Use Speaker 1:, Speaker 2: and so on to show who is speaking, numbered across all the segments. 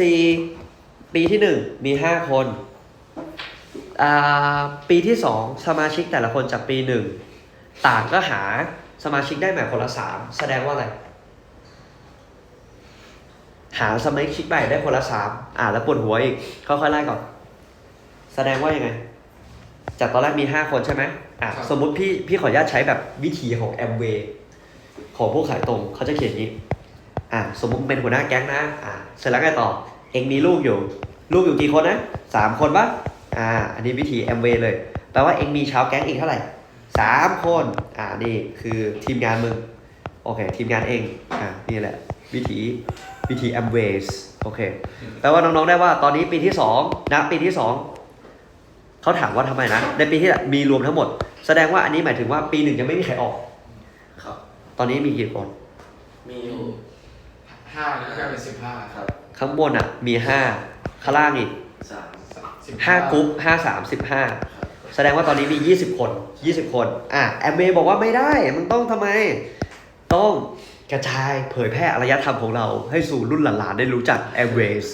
Speaker 1: สี่ปีที่หนึ่งมีห้าคนอ่าปีที่สองสมาชิกแต่ละคนจากปีหนึ่งต่างก็หาสมาชิกได้ใหม่คนละสามแสดงว่าอะไร หาสมาชิกใหม่ได้คนละสามอ่าแล้วปวดหัวอีกค่อยๆไล่ก่อน แสดงว่ายังไง จากตอนแรกมีห้าคนใช่ไหมอะ
Speaker 2: ครับ
Speaker 1: สมมุติพี่พี่ขออนุญาตใช้แบบวิธีของแอมเวย์ของผู้ขายตรงเขาจะเขียนอย่างนี้ อะสมมุติเป็นหัวหน้าแก๊งนะอะเสร็จแล้วไงต่อเองมีลูกอยู่ ลูกอยู่กี่คนนะสามคนปะอ่าอันนี้วิธีแอมเวย์เลยแปลว่าเองมีชาวแก๊งอีกเท่าไหร่สามคนอ่านี่คือทีมงานมึงโอเคทีมงานเองอ่านี่แหละวิธีวิธีแอมเวย์โอเคแปลว่าน้องๆได้ว่าตอนนี้ปีที่สองนะปีที่สองเขาถามว่าทำไมนะในปีที่แล้วมีรวมทั้งหมด แสดงว่าอันนี้หมายถึงว่าปีหนึ่งยังไม่มีใครออก
Speaker 3: ครับ
Speaker 1: ตอนนี้มีกี่คน
Speaker 3: มีอยู่
Speaker 2: ห้าแล้วก็กลายเป็นสิบห้า
Speaker 3: ครับ
Speaker 1: ข้างบนอะมีห้าข้างล่างอีก
Speaker 3: สาม
Speaker 2: สิบ
Speaker 1: ห้ากรุ๊ปห้าสามสิบห้า
Speaker 3: ครับ
Speaker 1: แสดงว่าตอนนี้มียี่สิบคนยี่สิบคน อะแอมเบบอกว่าไม่ได้ มันต้องทำไม ต้องกระจายเผยแพร่อารยธรรมของเราให้สู่รุ่นหลานๆได้รู้จักแอมเบส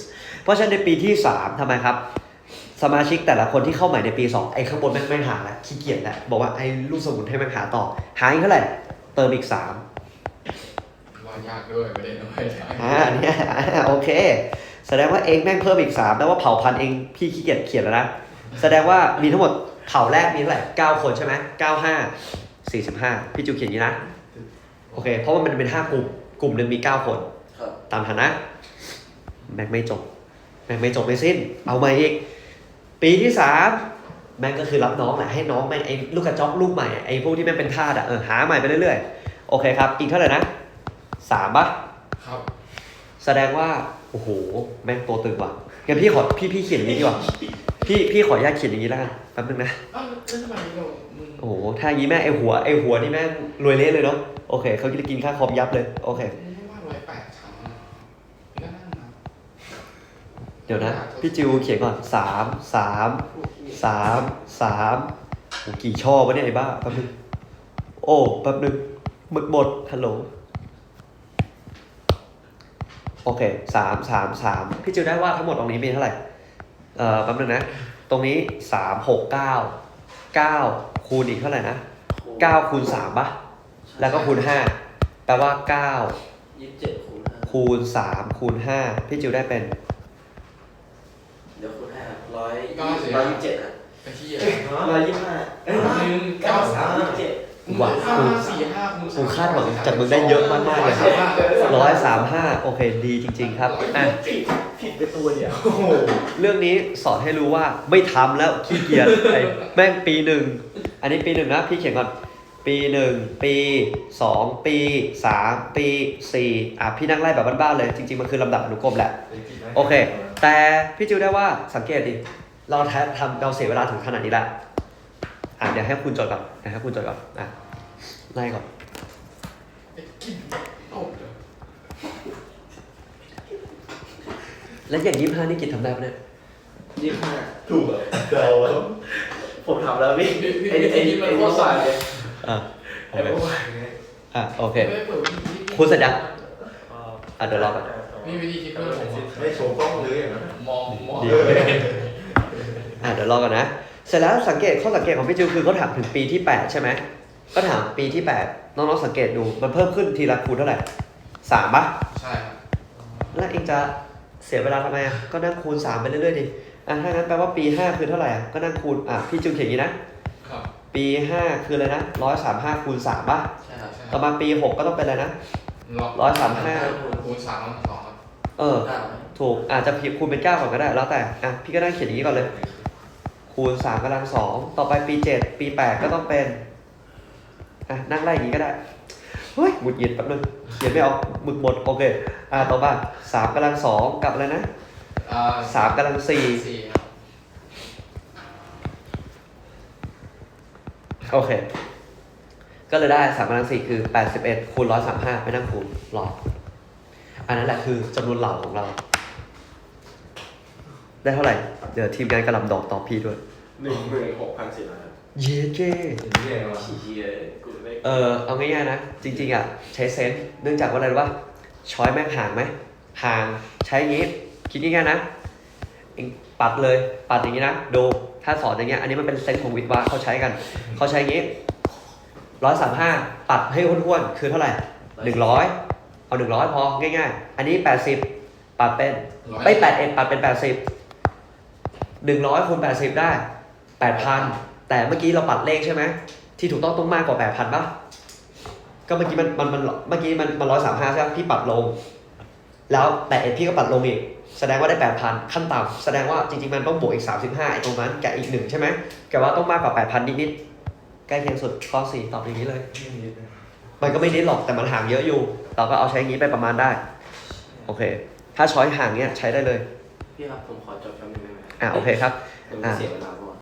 Speaker 1: เพราะฉะนั้นในปีที่สามทำไมครับ สมาชิกแต่ละคนที่เข้าใหม่ในปีสองไอ้ข้างบนแม่งไม่หาแล้วขี้เกียจแล้วบอกว่าไอ้ลูกสมุนให้แม่งหาต่อ หาอีกเท่าไหร่ เติมอีก สาม
Speaker 2: รอยากด้วยประเด็นเอาไว้
Speaker 1: อ่าเนี่ยอ่าโอเค แสดงว่าเองแม่งเพิ่มอีกสามแปลว่าเผ่าพันธุ์เองพี่ขี้เกียจเขียนแล้วนะ แสดงว่ามีทั้งหมดเผ่าแรกมีเท่าไหร่เก้าคนใช่ไหมเก้าห้าสี่สิบห้าพี่จูเขียนอย่างนี้นะโอเค เพราะว่ามันเป็นห้ากลุ่ม กลุ่มหนึ่งมีเก้าคน
Speaker 3: ครับ
Speaker 1: ตามฐานะ แม่งไม่จบ แม่งไม่จบไม่สิ้น เอามาอีก ปีที่สามแม่งก็คือรับน้องแหละให้น้องแม่งไอ้ลูกกระจอกลูกใหม่อะไอ้พวกที่แม่งเป็นทาสอะเออหาใหม่ไปเรื่อยๆ โอเคครับ อีกเท่าไหร่นะ สามปะ
Speaker 2: ครับ
Speaker 1: แสดงว่า โอ้โห แม่งตัวตึงว่ะงั้นพี่ขอพี่พี่เขียนอย่างนี้ดีกว่า พี่พี่ขออนุญาตเขียนอย่างนี้แล้วกันแป๊บนึงนะ
Speaker 2: อ้าวแล้วทำไมเรามึง
Speaker 1: โอ้โหถ้าอย่างนี้แม่งไอหัวไอหัวนี่แม่งรวยเละเลยเนาะ โอเค เขาจะกินค่าคอมยับเลย โอเค
Speaker 2: มึงไม่ว่าร้อยแปดครั้งอะก็นั่งนับ
Speaker 1: เดี๋ยวนะ พี่จิวเขียนก่อนสามสามสามสามโอ้กี่ช่อวะเนี่ยไอ้บ้าแป๊บนึง โอ้แป๊บนึงหมึกหมดฮัลโหลโอ เคสามสามสามพี่จิวได้ว่าทั้งหมดตรงนี้มีเท่าไหร่ เอ่อแป๊บนึงนะ ตรงนี้สามหกเก้าเก้าคูณอีกเท่าไหร่นะเก้าคูณสามปะแล้วก็คูณห้าแปลว่าเก้า
Speaker 3: ยี่สิบเจ็ดคูณห้า
Speaker 1: คูณสามคูณห้าพี่จิวได้เป็น
Speaker 3: เดี๋ยวคูณห้าร้อย
Speaker 2: เก้าสิบ
Speaker 3: ร้อยยี่สิบเจ็ดอะ
Speaker 2: ไอ้ที่อะ
Speaker 3: ร้อยยี่สิบห้า
Speaker 2: หนึ่ง
Speaker 3: เก้า
Speaker 2: เก้า
Speaker 3: สา
Speaker 2: สามม
Speaker 3: ยี่สิบเจ็ด
Speaker 1: ห วัง
Speaker 2: ห้าสี่ห้าคูณสาม
Speaker 1: กูคาดหวังจากมึงได้เยอะมากๆเลยครับร้อยสามห้าโอเคดีจริง ๆ ครับอะ
Speaker 3: ผิดผิดไปตัวเดียว
Speaker 1: เรื่องนี้สอนให้รู้ว่าไม่ทำแล้วขี้เกียจไอ้แม่งปีหนึ่งอันนี้ปีหนึ่งนะพี่เขียนก่อนปีหนึ่งปีสองปีสามปีสี่อะพี่นั่งไล่แบบบ้านๆเลย จริง ๆ มันคือลำดับอนุกรมแหละโอเค แต่พี่จิวได้ว่าสังเกตดิเราแททำเราเสียเวลาถึงขนาดนี้แล้ว อะเดี๋ยวให้คุณจดก่อนเดี๋ยวให้คุณจดก่อนอะไล่ก่อน
Speaker 2: ไอ้กินตบเลย
Speaker 1: แล้วอย่างยี่ห้านี่กิจทำได้ปะเนี่ย
Speaker 3: ยี่สิบห้า
Speaker 4: ถูกเหรอเดาแล้ว
Speaker 3: ผมทำแล้วพี่
Speaker 2: พี่พี่
Speaker 3: ไอ้
Speaker 2: พี่
Speaker 3: ไอ้
Speaker 2: ที่
Speaker 3: ไอ้
Speaker 2: มันโค
Speaker 3: พว
Speaker 2: ต
Speaker 3: ก
Speaker 2: ร
Speaker 3: สา
Speaker 2: สายย
Speaker 3: เลย
Speaker 1: อะโอ
Speaker 4: ไอ้
Speaker 1: เค
Speaker 4: พวกว่าไง
Speaker 1: อะโอเค
Speaker 2: ไม่ได้เปิดวิธี
Speaker 1: คุณเสร็จยังอะเดี๋ยวรอก่อน
Speaker 2: นี่วิธีคิดเพื่อนผมอะ
Speaker 4: ไม่โชว์กล้องเลยอย่างนั้น
Speaker 2: มองมอง
Speaker 1: ดีอะเดี๋ยวรอก่อนนะ เสร็จแล้วสังเกตข้อสังเกตของพี่จิวคือเขาถามถึงปีที่8ใช่ไหมก็ถามปีที่8น้องๆสังเกตดูมันเพิ่มขึ้นทีละคูณเท่าไหร่สามปะ
Speaker 2: ใช่ครับ
Speaker 1: แล้วเองจะเสียเวลาทำไมอะก็นั่งคูณสามไปเรื่อยๆดิอะถ้างั้นแปลว่าปีห้าคือเท่าไหร่อะก็นั่งคูณอะพี่จิวเขียนอย่างนี้นะ
Speaker 2: ครับ
Speaker 1: ปีห้าคืออะไรนะร้อยสามห้าคูณสามปะ
Speaker 3: ใช่ครับ
Speaker 2: ใช่ค
Speaker 1: ต่
Speaker 2: รั
Speaker 1: อบมาปีหกก็ต้องเป็นอะไรนะ
Speaker 2: ร้อย
Speaker 1: ร้อยสามห้า
Speaker 2: คูณสามร้อยสองครับ
Speaker 1: เออ
Speaker 3: เก้า
Speaker 1: ถูกอาจจะคูณเป็นเก้าก่อนก็ได้ แล้วแต่อะพี่ก็นั่งเขียนอย่างนี้ก่อนเลย คูณสามกำลังสองต่อไปปีเจ็ดปีแปดก็ต้องเป็นอะนั่งไล่อย่างนี้ก็ได้เฮ้ยหงุดหงิดแป๊บนึงเขียนไม่ออกหมึกหมดโอเคอะต่อมาสามกำลังสองกับอะไรนะ
Speaker 2: อ่า
Speaker 1: สามกำลังสี่
Speaker 2: สี่ครับ
Speaker 1: โอเค ก็เลยได้สามกำลังสี่คือแปดสิบเอ็ดคูณร้อยสามห้าไปนั่งคูณรออันนั้นแหละคือจำนวนเหล่าของเรา ได้เท่าไหร่ เดี๋ยวทีมงานกระหลำดอกตอบพี่ด้วย
Speaker 4: หนึ่งหมื่นหกพันสี่ร้อย
Speaker 1: เย้เจ้
Speaker 4: นี่ไงวะ
Speaker 3: ชี้ชี้เลยกูไม่
Speaker 1: เออเอาง่ายๆนะ จริงๆอะใช้เซนส์เนื่องจากว่าอะไรรู้ป่ะช้อยแม่งห่างไหมห่างใช้อย่างงี้ คิดง่ายๆนะเองปัดเลยปัดอย่างนี้นะดูถ้าสอนอย่างเงี้ยอันนี้มันเป็นเซนส์ของวิทย์วะเขาใช้กันเขาใช้อย่างงี้ร้อยสามห้าปัดให้ห้วนๆคือเท่าไหร่หนึ่งร้อยเอาหนึ่งร้อยพอง่ายๆ อันนี้แปดสิบปัดเป็น
Speaker 2: ร้อย
Speaker 1: ไม่แปดเอ็ดปัดเป็นแปดสิบหนึ่งร้อยคูณแปดสิบได้ แปดพันแต่เมื่อกี้เราปัดเลขใช่ไหมที่ถูกต้องต้องมากกว่าแปดพันป่ะก็เมื่อกี้มันมันมันเมื่อกี้มันมันร้อยสามห้าใช่ไหมพี่ปัดลง แล้วแปดเอ็ดพี่ก็ปัดลงอีกแสดงว่าได้แปดพันขั้นต่ำแสดงว่าจริงๆมันต้องบวกอีกสามสิบห้าไอ้ตรงนั้นกับอีกหนึ่งใช่ไหมแกว่าต้องมากกว่าแปดพันนิดๆใกล้เคียงสุดข้อสี่ตอบอย่างนี้เลย มันก็ไม่นิดหรอกแต่มันห่างเยอะอยู่ เราก็เอาใช้อย่างนี้ไปประมาณได้ โอเค ถ้าช้อยห่างเนี้ยใช้ได้เลย
Speaker 3: พี่ครับผมขอจบแป๊บนึงได้ไหม
Speaker 1: อะโอเคครับ
Speaker 3: เดี๋ยวมันเสียเวลา